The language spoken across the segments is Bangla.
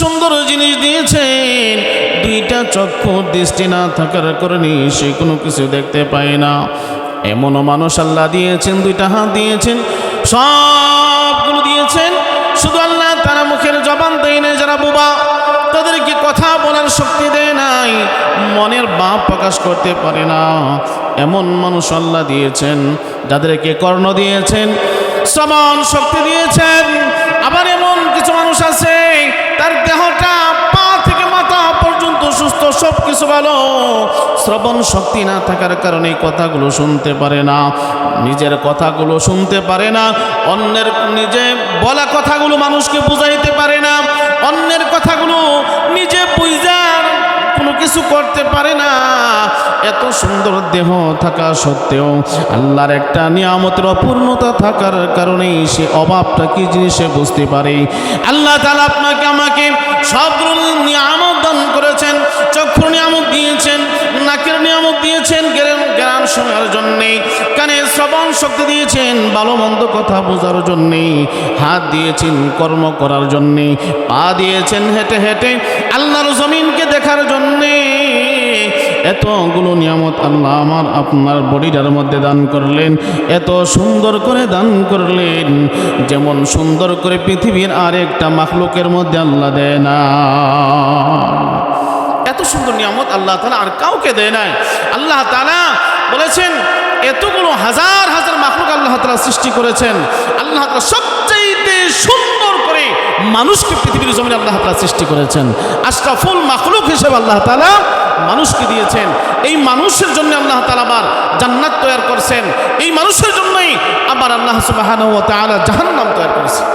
সুন্দর জিনিস দিয়েছেন। দুইটা চক্ষু দৃষ্টি না থাকার কারণে সে কোনো কিছু দেখতে পায় না। এমনও মানুষ আল্লাহ দিয়েছেন, দুইটা হাত দিয়েছেন, সবগুলো দিয়েছেন। শুধু আল্লাহ তারা মুখের জবান দেয় না যারা বোবা, তাদেরকে কথা বলার শক্তি দেয় নাই, মনের ভাব প্রকাশ করতে পারে না। এমন মানুষ আল্লাহ দিয়েছেন, যাদেরকে কর্ণ দিয়েছেন শ্রবণ শক্তি দিয়েছেন। আবার এমন কিছু মানুষ আছে তার দেহটা পা থেকে মাথা পর্যন্ত সুস্থ সব কিছু ভালো। শ্রবণ শক্তি না থাকার কারণে কথাগুলো শুনতে পারে না, নিজের কথাগুলো শুনতে পারে না, অন্যের নিজে বলা কথাগুলো মানুষকে বুঝাইতে পারে না, অন্যের কথাগুলো নিজে কোনো কিছু করতে পারে না। এত সুন্দর দেহ থাকা সত্ত্বেও আল্লাহর একটা নিয়ামতের অপূর্ণতা থাকার কারণে সে অভাবটা কি জিনিসে বুঝতে পারে। আল্লাহ তালা আপনাকে, আমাকে সব নিয়ামত দান করেছেন, চক্ষুর নিয়ামত দিয়েছেন, নাকের নিয়ামত দিয়েছেন গ্রাম শোনার জন্যে। শ্রবণ শক্তি দিয়েছেন, ভালো মন্দ কথা বোঝার জন্যে, হাত দিয়েছেন, কর্ম করার জন্যে, পা দিয়েছেন হেঁটে হেঁটে, আল্লাহর জমিনকে দেখার জন্যে। এতগুলো নিয়ামত আল্লাহ আমার আপনার বডিটার মধ্যে দান করলেন, এত সুন্দর করে দান করলেন, যেমন সুন্দর করে পৃথিবীর আরেকটা মাখলুকের মধ্যে আল্লাহ দেয় না। এত সুন্দর নিয়ামত আল্লাহ তালা আর কাউকে দেয় নাই। আল্লাহ তালা বলেছেন এতগুলো হাজার হাজার মাখলুক আল্লাহ তালা সৃষ্টি করেছেন। আল্লাহ তালা সবচেয়ে সুন্দর করে মানুষকে পৃথিবীর জমিনে আল্লাহ তালা সৃষ্টি করেছেন। আশরাফুল মাখলুক হিসেবে আল্লাহ তালা মানুষকে দিয়েছেন। এই মানুষের জন্য আল্লাহ তালা আবার জান্নাত তৈরি করছেন। এই মানুষের জন্যই আবার আল্লাহ সুবাহ জাহান্নাম তৈরি করেছেন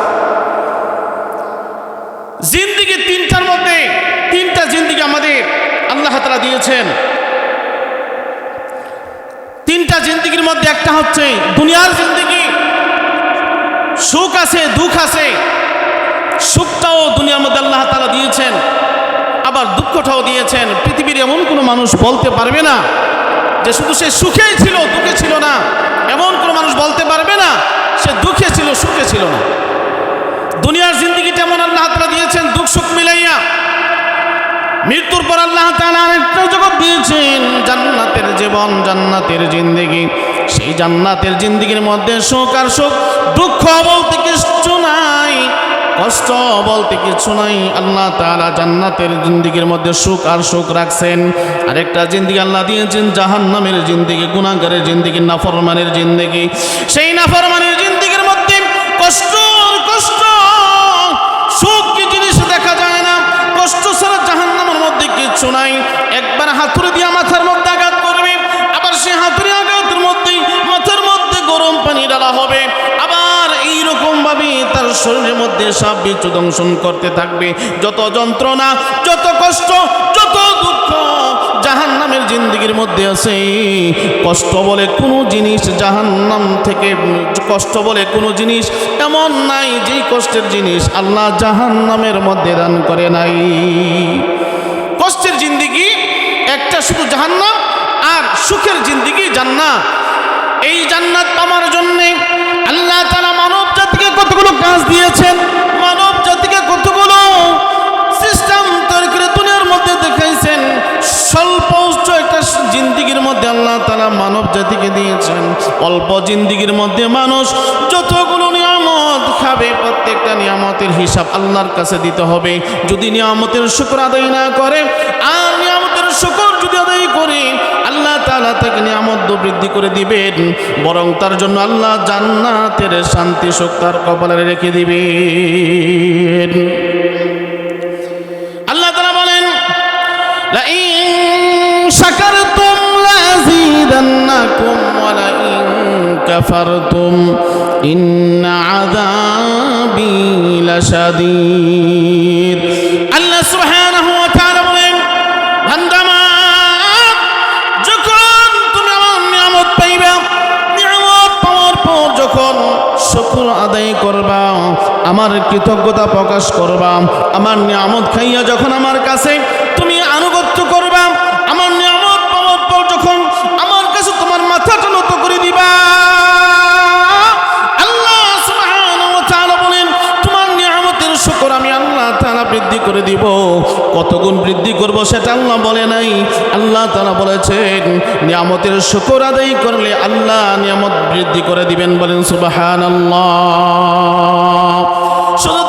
জিন্দিগি তিনটার মধ্যে তিনটা জিন্দিগি আমাদের আল্লাহ তালা দিয়েছেন তিনটা জিন্দিগির মধ্যে একটা হচ্ছে দুনিয়ার জিন্দিগি। সুখ আছে, দুঃখ আছে। সুখটাও দুনিয়ার মধ্যে আল্লাহ তালা দিয়েছেন। আবার দুঃখটাও দিয়েছেন। পৃথিবীর এমন কোনো মানুষ বলতে পারবে না যে শুধু সে সুখেই ছিল, দুঃখে ছিল না। এমন কোনো মানুষ বলতে পারবে না সে দুঃখে ছিল, সুখে ছিল না। দুনিয়ার জিন্দিগিটা এমন আল্লাহ তালা দিয়েছেন, দুঃখ সুখ মিলাইয়া। মৃত্যুর পর আল্লাহ তালা আরেকটা জগৎ দিয়েছেন, জান্নাতের জীবন, জান্নাতের জিন্দিগি। সেই জান্নাতের জিন্দিগির মধ্যে সুখ আর সুখ, দুঃখ বলতে কিছু নাই, কষ্ট বলতে কিছু নাই। আল্লাহ তালা জান্নাতের জিন্দিগির মধ্যে সুখ আর সুখ রাখছেন। আরেকটা জিন্দিগি আল্লাহ দিয়েছেন, জাহান্নামের জিন্দিগি গুণাগারের জিন্দিগি, নাফরমানের জিন্দিগি। সেই নাফরমানের জিন্দিগির মধ্যে কষ্ট কষ্ট, সুখ কি জিনিস দেখা যায় না, কষ্ট ছাড়া জাহান্নামের মধ্যে কিছু নাই। সাপ বিচ্ছু দংশন করতে থাকবে। যত যন্ত্রণা, যত কষ্ট, যত দুঃখ জাহান নামের জিন্দিগির মধ্যে আছে। কষ্ট বলে কোনো জিনিস জাহান্নাম থেকে, কষ্ট বলে কোনো জিনিস এমন নাই যেই কষ্টের জিনিস আল্লাহ জাহান্নামের মধ্যে দান করে নাই। কষ্টের জিন্দিগি একটা শুধু জাহান্নাম আর সুখের জিন্দিগি জান্নাত। এই জান্নাত পাওয়ার জন্যে আল্লাহ তারা মানব কতগুলো কাজ দিয়েছেন? মানব জাতিকে কতগুলো সিস্টেম তৈরি করে দুনিয়ার মধ্যে দেখাইছেন। স্বল্প উচ্চ একটা জিন্দিগির মধ্যে আল্লাহ তারা মানব জাতিকে দিয়েছেন। অল্প জিন্দিগির মধ্যে মানুষ যতগুলো নিয়ামত খাবে, প্রত্যেকটা নিয়ামতের হিসাব আল্লাহর কাছে দিতে হবে। যদি নিয়ামতের শুক্র আদায় না করে, আর নিয়ামতের শুকর যদি আদায় করে তালা তাকে নিয়ামত বৃদ্ধি করে দিবেন। বরং তার জন্য আল্লাহ জান্নাতের শান্তি শোক তার কপালে রেখে দিবেন। আল্লাহ তালা বলেন আল্লাহ সুহান যখন শুকুর আদায় করবা, আমার কৃতজ্ঞতা প্রকাশ করবা, আমার নিয়ামত খাইয়া যখন আমার কাছে তুমি করব সেটা আল্লাহ বলে নাই। আল্লাহ তারা বলেছেন, নিয়ামতের শুকর আদায় করলে আল্লাহ নিয়ামত বৃদ্ধি করে দিবেন বলেন সুবাহান শুধু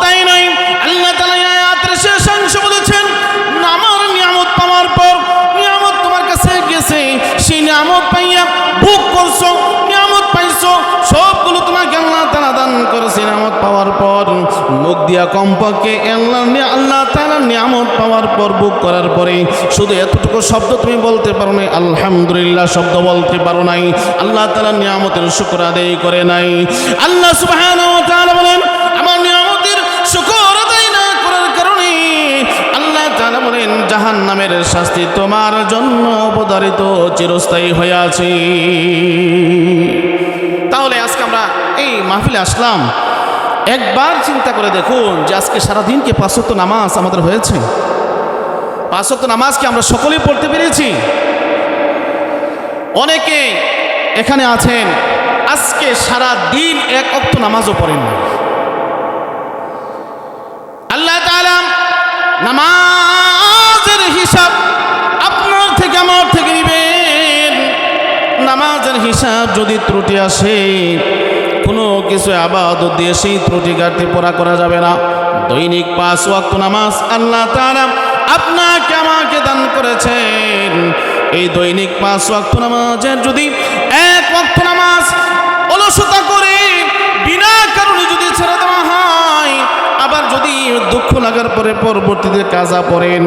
নিয়ামত পাওয়ার পর, মুখ দিয়া কমপক্ষে আল্লাহ আল্লাহ তালা নিয়ামত পাওয়ার পর ভোগ করার পরে শুধু এতটুকু শব্দ তুমি বলতে পারো নাই। আলহামদুলিল্লাহ শব্দ বলতে পারো নাই। আল্লাহ তালা নিয়ামতের শুক্র আদায় করে নাই। আল্লাহ সুবাহ বলেন, আমার নিয়ামতের শুকর আদায় না করার কারণে আল্লাহ তাআলা বলেন জাহান নামের শাস্তি তোমার জন্য অবধারিত, চিরস্থায়ী হয়ে আছে। তাহলে আজকে আমরা এই মাহফিলে আসলাম। একবার চিন্তা করে দেখুন যে আজকে সারাদিন কি নামাজ আমাদের হয়েছে? পাঁচত্ব নামাজ কি আমরা সকলেই পড়তে পেরেছি? অনেকে এখানে আছেন, আজকে সারা দিন এক অক্ত নামাজও পড়েন আল্লাহ নামাজের হিসাব আপনার থেকে আমার থেকে নিবেন। নামাজের হিসাব যদি ত্রুটি আসে কিছু আবাদত দিয়ে সেই ত্রুটি ঘাটতি পড়া করা যাবে না। দৈনিক পাঁচ ওয়াক্ত নামাজ আল্লাহ তাআলা আপনাকে আমাকে দান করেছেন। এই দৈনিক পাঁচ ওয়াক্ত নামাজের যদি এক ওয়াক্ত নামাজ অলসতা করে বিনা কারণে যদি ছেড়ে দেওয়া হয়, আবার যদি দুঃখ লাগার পরে পরবর্তীতে কাজা পড়েন,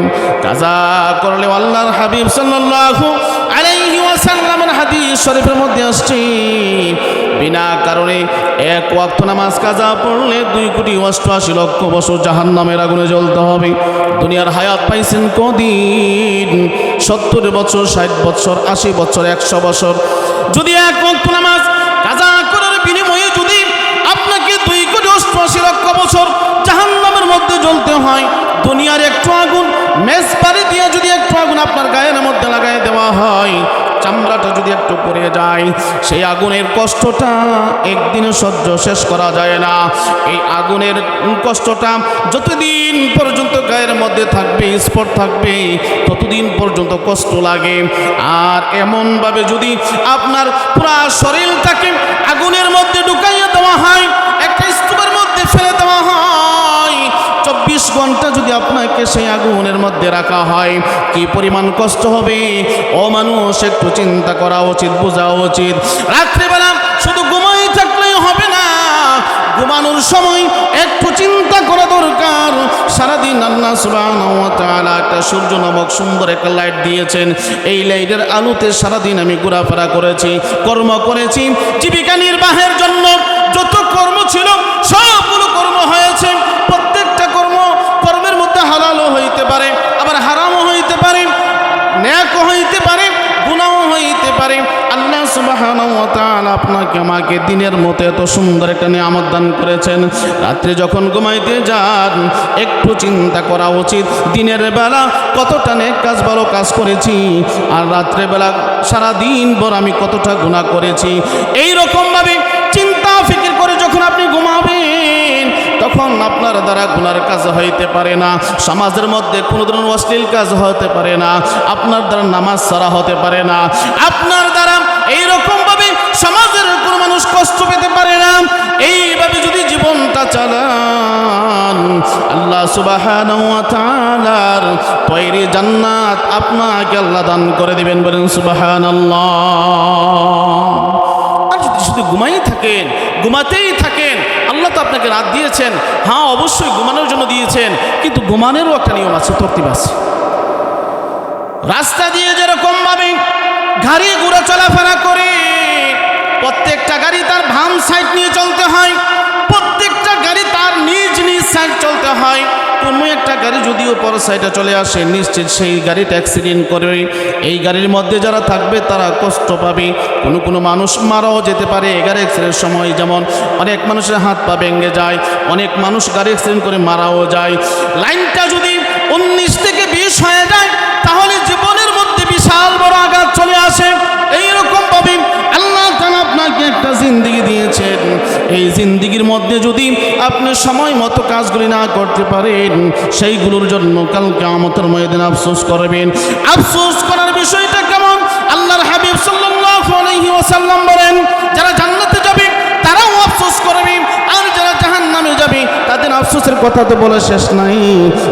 কাজা করলে আল্লাহর হাবিব সাল্লাল্লাহু ওয়াসাল্লামের হাদিস শরীফের মধ্যে আসছে। বিনা কারণে এক ওয়াক্ত নামাজ কাজা পড়লে দুই কোটি অষ্টআশি লক্ষ বছর জাহান্নামের আগুনে জ্বলতে হবে। দুনিয়ার হায়াত পাইছেন কদিন? সত্তর বছর, ষাট বছর, আশি বছর, একশো বছর। যদি এক ওয়াক্ত নামাজ কাজা করার বিনিময়ে যদি আপনাকে দুই কোটি অষ্টআশি লক্ষ বছর জাহান্নামের মধ্যে জ্বলতে হয়, দুনিয়ার একটু আগুন মেজ পারি দিয়ে যদি একটু আগুন আপনার গায়ের মধ্যে লাগাই দেওয়া হয় চামড়াটা যদি একটু পড়ে যায়, সেই আগুনের কষ্টটা একদিনে সহ্য শেষ করা যায় না। এই আগুনের কষ্টটা যতদিন পর্যন্ত গায়ের মধ্যে থাকবে, স্পট থাকবে, ততদিন পর্যন্ত কষ্ট লাগে। আর এমনভাবে যদি আপনার পুরা শরীরটাকে আগুনের মধ্যে ঢুকাইয়া দেওয়া হয়, একটা চব্বিশ ঘণ্টা যদি আপনাকে সেই আগুনের মধ্যে রাখা হয়, কি পরিমাণ কষ্ট হবে? ও মানুষ, একটু চিন্তা করা উচিত, বোঝা উচিত। রাত্রিবেলা শুধু ঘুমাই থাকলেই হবে না, ঘুমানোর সময় একটু চিন্তা করা দরকার। সারাদিন আল্লাহ তাআলা একটা সূর্য নামক সুন্দর একটা লাইট দিয়েছেন। এই লাইটের আলোতে সারাদিন আমি ঘোরাফেরা করেছি, কর্ম করেছি। জীবিকা নির্বাহের জন্য আমাকে দিনের মতো এত সুন্দর একটা নিয়ামত দান করেছেন। রাত্রে যখন ঘুমাইতে যান, একটু চিন্তা করা উচিত, দিনের বেলা কতটা নেক কাজ, ভালো কাজ করেছি, আর রাত্রে বেলা সারা দিন ভর আমি কতটা গুণা করেছি। এই রকমভাবে চিন্তা, ফিকির করে যখন আপনি ঘুমাবেন, তখন আপনার দ্বারা গুনার কাজ হইতে পারে না। সমাজের মধ্যে কোনো ধরনের অশ্লীল কাজ হতে পারে না। আপনার দ্বারা নামাজ সারা হতে পারে না। আপনার দ্বারা এইরকম ভাবে সমাজের কষ্ট পেতে পারে না। এইভাবে যদি জীবনটা চালান, আল্লাহ সুবহানাহু ওয়া তৈরি জান্নাত আপনাকে আল্লাহ দান করে দিবেন বলেন সুবহানাল্লাহ। আর যদি শুধু ঘুমাই থাকেন, ঘুমাতেই থাকেন, আল্লাহ তো আপনাকে রাত দিয়েছেন। হ্যাঁ অবশ্যই ঘুমানোর জন্য দিয়েছেন, কিন্তু ঘুমানোরও একটা নিয়ম আছে, তরতিব আছে। রাস্তা দিয়ে যেরকম ভাবে গাড়ি ঘোড়া চলাফেরা করে প্রত্যেকটা গাড়ি তার ভাম সাইড নিয়ে চলতে হয়, প্রত্যেকটা গাড়ি তার নিজ নিজ সাইড চলতে হয়। কোনো একটা গাড়ি যদিও পর সাইডে চলে আসে, নিশ্চিত সেই গাড়িটা অ্যাক্সিডেন্ট করবে। এই গাড়ির মধ্যে যারা থাকবে, তারা কষ্ট পাবে। কোনো কোনো মানুষ মারাও যেতে পারে। গাড়ি অ্যাক্সিডেন্টের সময় যেমন অনেক মানুষের হাত পা ভেঙে যায়, অনেক মানুষ গাড়ি অ্যাক্সিডেন্ট করে মারাও যায়। লাইনটা যদি উনিশ থেকে বিশ হয়ে যায়, তাহলে জীবনের মধ্যে বিশাল বড় আঘাত চলে আসে। এই জিন্দিগির মধ্যে যদি আপনি সময় মতো কাজগুলি না করতে পারেন, সেইগুলোর জন্য কালকে আমতের ময়দানে আফসোস করবেন। আফসোস করার বিষয়টা কেমন? আল্লাহর হাবিব সাল্লাল্লাহু আলাইহি ওয়াসাল্লাম বলেন, যারা জান্নাতে যাবে, তারাও আফসোস করবে। আর যারা জাহান নামে যাবে, তাদের আফসোসের কথা তো বলে শেষ নাই।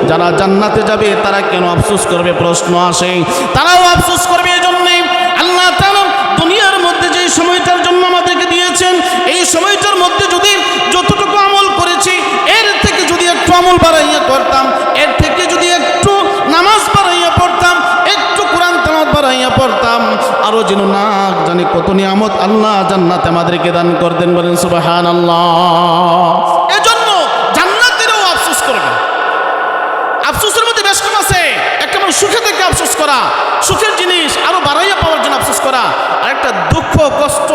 যারা জান্নাতে যাবে, তারা কেন আফসোস করবে? প্রশ্ন আসে। তারাও আফসোস করবে আমল বাড়াইয়া করতাম এর থেকে যদি একটু নামাজ বাড়াইয়া পড়তাম, একটু কোরআন তালাত বাড়াইয়া পড়তাম। আরও যেন না জানি কত নিয়ামত আল্লাহ জান্নাতে আমাদেরকে দান করতেন, বলেন সুবাহান আল্লাহ এজন্য জান্নাতেরও আফসোস করবেন। আফসোসের মধ্যে বেশ কম আছে। একটা মানুষ সুখে থেকে আফসোস করা, সুখের জিনিস আরও বাড়াইয়া পাওয়ার জন্য আফসোস করা, আর একটা দুঃখ, কষ্ট